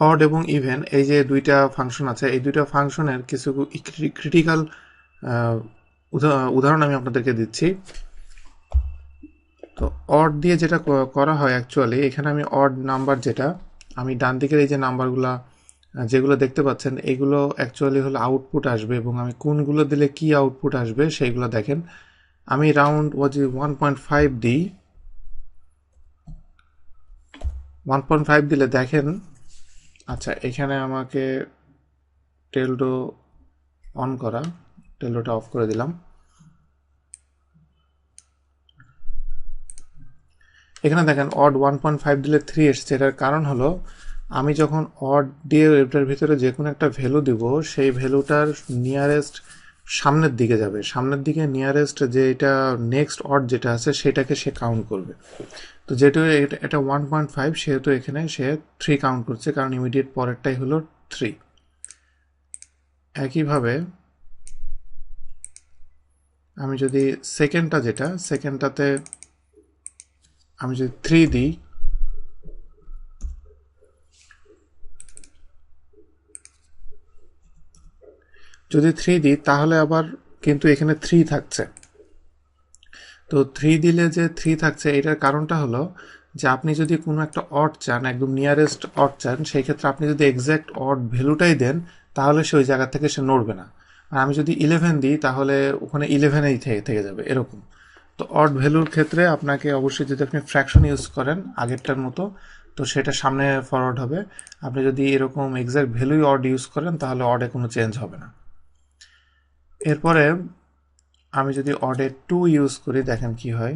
Odd এবং even এই যে দুইটা ফাংশন আছে, এই দুইটা ফাংশনের কিছু ক্রিটিক্যাল উদাহরণ আমি আপনাদেরকে দিচ্ছি। তো অড দিয়ে যেটা করা হয় অ্যাকচুয়ালি এখানে আমি অড নাম্বার যেটা, আমি ডান দিকের এই যে নাম্বারগুলো, যেগুলো দেখতে পাচ্ছেন, এগুলো অ্যাকচুয়ালি হলো আউটপুট আসবে এবং আমি কোনগুলো দিলে কি আউটপুট আসবে সেইগুলো দেখেন। আমি রাউন্ড ওয়াজি ওয়ান পয়েন্ট ফাইভ দিই ওয়ান পয়েন্ট ফাইভ দিলে দেখেন আচ্ছা এখানে আমাকে টেলডো অন করা। টেলডোটা অফ করে দিলাম। এখানে দেখেন অড ওয়ান পয়েন্ট ফাইভ দিলে থ্রি এসছে। এটার কারণ হলো, আমি যখন অড দিয়ে ওয়েবটার ভিতরে যে কোনো একটা ভ্যালু দিব, সেই ভ্যালুটার নিয়ারেস্ট সামনের দিকে যাবে। সামনের দিকে নিয়ারেস্ট যে এটা নেক্সট অড যেটা আছে, সেটাকে সে কাউন্ট করবে। তো যেহেতু এটা ওয়ান পয়েন্ট ফাইভ সেহেতু এখানে সে থ্রি কাউন্ট করছে, কারণ ইমিডিয়েট পরেরটাই হলো থ্রি একইভাবে আমি যদি সেকেন্ডটা যেটা সেকেন্ডটাতে আমি যদি থ্রি দিই যদি থ্রি দিই, তাহলে আবার কিন্তু এখানে থ্রি থাকছে। তো থ্রি দিলে যে থ্রি থাকছে, এটার কারণটা হলো যে আপনি যদি কোনো একটা অট চান, একদম নিয়ারেস্ট অট চান, সেই ক্ষেত্রে আপনি যদি এক্স্যাক্ট অট ভ্যালুটাই দেন, তাহলে সে ওই জায়গা থেকে সে নড়বে না। আর আমি যদি ইলেভেন দিই, তাহলে ওখানে ইলেভেনেই থেকে থেকে যাবে, এরকম। তো অড ভ্যালুর ক্ষেত্রে আপনাকে অবশ্যই যদি আপনি ফ্র্যাকশন ইউজ করেন, আগেরটার মতো, তো সেটা সামনে ফরওয়ার্ড হবে। আপনি যদি এরকম এক্স্যাক্ট ভ্যালুই অড ইউজ করেন, তাহলে অডে কোনো চেঞ্জ হবে না। এরপরে আমি যদি অডে টু ইউজ করি, দেখেন কি হয়।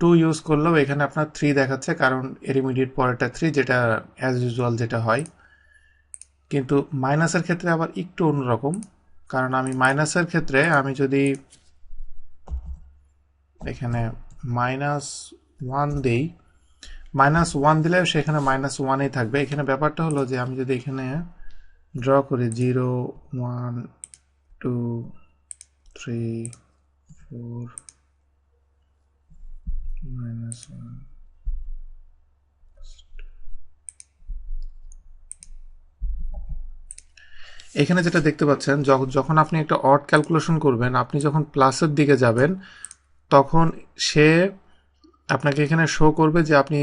টু ইউজ করলেও এখানে আপনার থ্রি দেখাচ্ছে, কারণ এর ইমিডিয়েট পরেরটা থ্রি যেটা অ্যাজ ইউজুয়াল যেটা হয়। কিন্তু মাইনাসের ক্ষেত্রে আবার একটু অন্যরকম, কারণ আমি মাইনাসের ক্ষেত্রে আমি যদি এখানে মাইনাস ওয়ান দিই মাইনাস ওয়ান দিলে সেখানে মাইনাস ওয়ানেই থাকবে। এখানে ব্যাপারটা হলো যে আমি যদি এখানে ড্র করি zero one two three four minus one এখানে যেটা দেখতে পাচ্ছেন যখন আপনি একটা অড ক্যালকুলেশন করবেন, আপনি যখন প্লাসের দিকে যাবেন, তখন সে আপনাকে এখানে শো করবে যে আপনি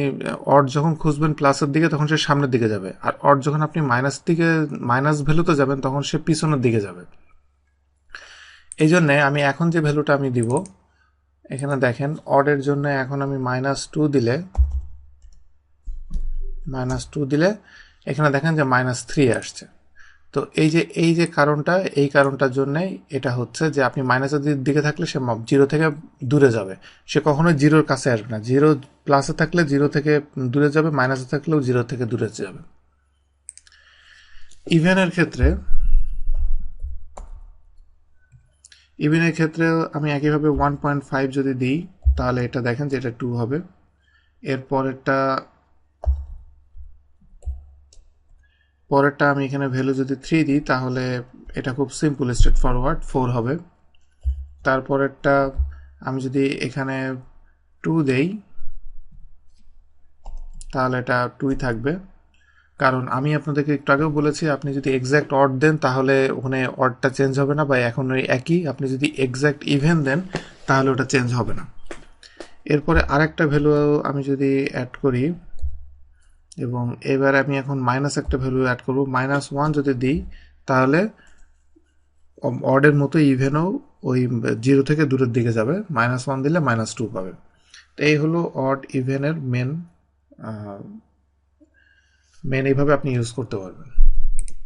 অড যখন খুঁজবেন প্লাসের দিকে, তখন সে সামনের দিকে যাবে। আর অড যখন আপনি মাইনাস দিকে মাইনাস ভ্যালুতে যাবেন, তখন সে পিছনের দিকে যাবে। এই জন্যে আমি এখন যে ভ্যালুটা আমি দিব, এখানে দেখেন অডের জন্য এখন আমি মাইনাস টু দিলে মাইনাস টু দিলে, এখানে দেখেন যে মাইনাস থ্রি আসছে। তো এই যে এই যে কারণটা, এই কারণটার জন্যই এটা হচ্ছে যে আপনি মাইনাসের দিকে থাকলে সে জিরো থেকে দূরে যাবে। সে কখনোই জিরোর কাছে আসবে না। জিরো প্লাসে থাকলে জিরো থেকে দূরে যাবে মাইনাসে থাকলেও জিরো থেকে দূরে যাবে। ইভেনের ক্ষেত্রে ইভেনের ক্ষেত্রে আমি একইভাবে ওয়ান পয়েন্ট ফাইভ যদি দিই, তাহলে এটা দেখেন যে এটা টু হবে। এরপরেরটা পরেরটা আমি এখানে ভ্যালু যদি থ্রি দিই, তাহলে এটা খুব সিম্পল স্ট্রেট ফরওয়ার্ড ফোর হবে। তারপরেরটা আমি যদি এখানে টু দেই, তাহলে এটা টুই থাকবে। কারণ আমি আপনাদেরকে একটু আগেও বলেছি, আপনি যদি এক্স্যাক্ট অড দেন, তাহলে ওখানে অডটা চেঞ্জ হবে না, বা এখন ওই একই। আপনি যদি এক্স্যাক্ট ইভেন দেন, তাহলে ওটা চেঞ্জ হবে না। এরপরে আরেকটা ভ্যালু আমি যদি অ্যাড করি এবং এবার আমি এখন মাইনাস একটা ভ্যালু অ্যাড করব। মাইনাস ওয়ান যদি দিই, তাহলে অর্ডের মতো ইভেনও ওই জিরো থেকে দূরের দিকে যাবে। মাইনাস ওয়ান দিলে মাইনাস টু পাবে। তো এই হলো অড ইভেনের মেন মেন এইভাবে আপনি ইউজ করতে পারবেন।